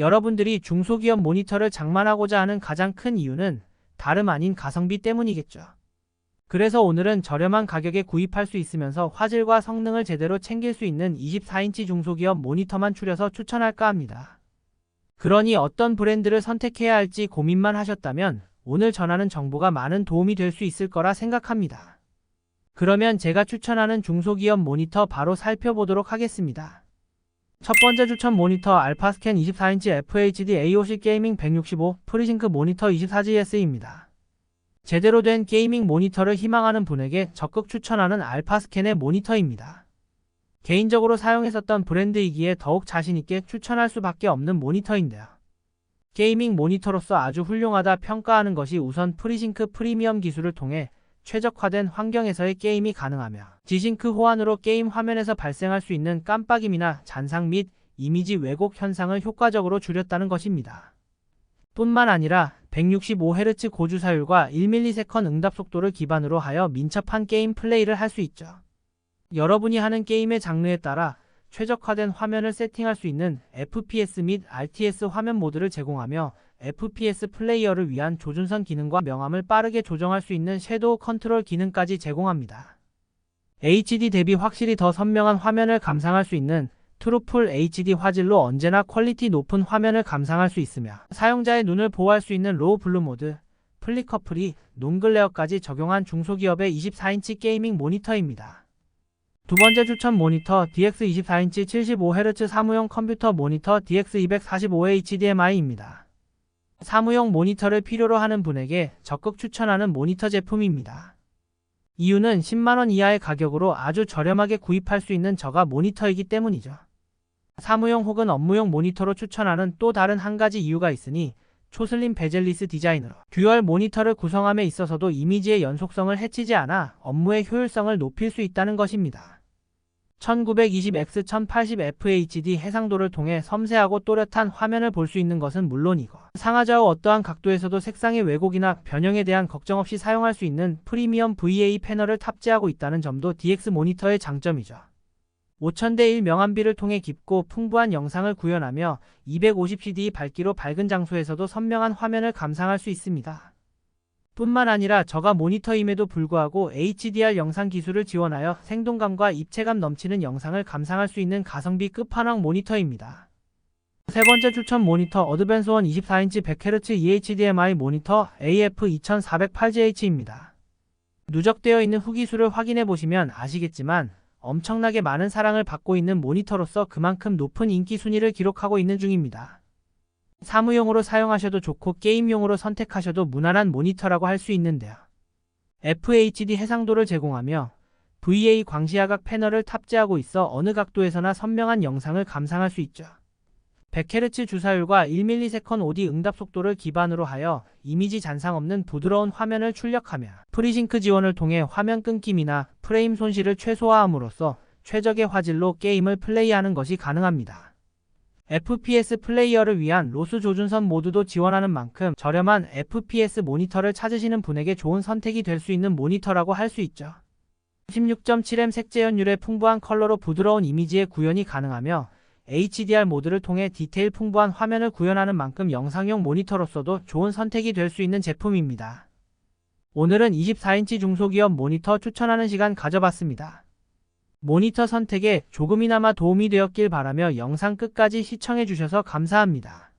여러분들이 중소기업 모니터를 장만하고자 하는 가장 큰 이유는 다름 아닌 가성비 때문이겠죠. 그래서 오늘은 저렴한 가격에 구입할 수 있으면서 화질과 성능을 제대로 챙길 수 있는 24인치 중소기업 모니터만 추려서 추천할까 합니다. 그러니 어떤 브랜드를 선택해야 할지 고민만 하셨다면 오늘 전하는 정보가 많은 도움이 될 수 있을 거라 생각합니다. 그러면 제가 추천하는 중소기업 모니터 바로 살펴보도록 하겠습니다. 첫 번째 추천 모니터 알파스캔 24인치 FHD AOC 게이밍 165 프리싱크 모니터 24GS입니다. 제대로 된 게이밍 모니터를 희망하는 분에게 적극 추천하는 알파스캔의 모니터입니다. 개인적으로 사용했었던 브랜드이기에 더욱 자신있게 추천할 수밖에 없는 모니터인데요. 게이밍 모니터로서 아주 훌륭하다 평가하는 것이 우선 프리싱크 프리미엄 기술을 통해 최적화된 환경에서의 게임이 가능하며 지싱크 호환으로 게임 화면에서 발생할 수 있는 깜빡임이나 잔상 및 이미지 왜곡 현상을 효과적으로 줄였다는 것입니다. 뿐만 아니라 165Hz 고주사율과 1ms 응답 속도를 기반으로 하여 민첩한 게임 플레이를 할 수 있죠. 여러분이 하는 게임의 장르에 따라 최적화된 화면을 세팅할 수 있는 FPS 및 RTS 화면 모드를 제공하며 FPS 플레이어를 위한 조준선 기능과 명암을 빠르게 조정할 수 있는 섀도우 컨트롤 기능까지 제공합니다. HD 대비 확실히 더 선명한 화면을 감상할 수 있는 트루풀 HD 화질로 언제나 퀄리티 높은 화면을 감상할 수 있으며 사용자의 눈을 보호할 수 있는 로우 블루 모드, 플리커프리, 논글레어까지 적용한 중소기업의 24인치 게이밍 모니터입니다. 두 번째 추천 모니터 DX24인치 75Hz 사무용 컴퓨터 모니터 DX245HDMI입니다. 사무용 모니터를 필요로 하는 분에게 적극 추천하는 모니터 제품입니다. 이유는 10만원 이하의 가격으로 아주 저렴하게 구입할 수 있는 저가 모니터이기 때문이죠. 사무용 혹은 업무용 모니터로 추천하는 또 다른 한 가지 이유가 있으니 초슬림 베젤리스 디자인으로 듀얼 모니터를 구성함에 있어서도 이미지의 연속성을 해치지 않아 업무의 효율성을 높일 수 있다는 것입니다. 1920x 1080fHD 해상도를 통해 섬세하고 또렷한 화면을 볼 수 있는 것은 물론이고 상하좌우 어떠한 각도에서도 색상의 왜곡이나 변형에 대한 걱정 없이 사용할 수 있는 프리미엄 VA 패널을 탑재하고 있다는 점도 DX 모니터의 장점이죠. 5000대1 명암비를 통해 깊고 풍부한 영상을 구현하며 250cd 밝기로 밝은 장소에서도 선명한 화면을 감상할 수 있습니다. 뿐만 아니라 저가 모니터임에도 불구하고 HDR 영상 기술을 지원하여 생동감과 입체감 넘치는 영상을 감상할 수 있는 가성비 끝판왕 모니터입니다. 세 번째 추천 모니터 어드밴스원 24인치 100Hz eHDMI 모니터 AF2408GH입니다. 누적되어 있는 후기수를 확인해 보시면 아시겠지만 엄청나게 많은 사랑을 받고 있는 모니터로서 그만큼 높은 인기 순위를 기록하고 있는 중입니다. 사무용으로 사용하셔도 좋고 게임용으로 선택하셔도 무난한 모니터라고 할 수 있는데요. FHD 해상도를 제공하며 VA 광시야각 패널을 탑재하고 있어 어느 각도에서나 선명한 영상을 감상할 수 있죠. 100Hz 주사율과 1ms OD 응답 속도를 기반으로 하여 이미지 잔상 없는 부드러운 화면을 출력하며 프리싱크 지원을 통해 화면 끊김이나 프레임 손실을 최소화함으로써 최적의 화질로 게임을 플레이하는 것이 가능합니다. FPS 플레이어를 위한 로스 조준선 모드도 지원하는 만큼 저렴한 FPS 모니터를 찾으시는 분에게 좋은 선택이 될 수 있는 모니터라고 할 수 있죠. 16.7M 색재현율의 풍부한 컬러로 부드러운 이미지의 구현이 가능하며 HDR 모드를 통해 디테일 풍부한 화면을 구현하는 만큼 영상용 모니터로서도 좋은 선택이 될 수 있는 제품입니다. 오늘은 24인치 중소기업 모니터 추천하는 시간 가져봤습니다. 모니터 선택에 조금이나마 도움이 되었길 바라며 영상 끝까지 시청해주셔서 감사합니다.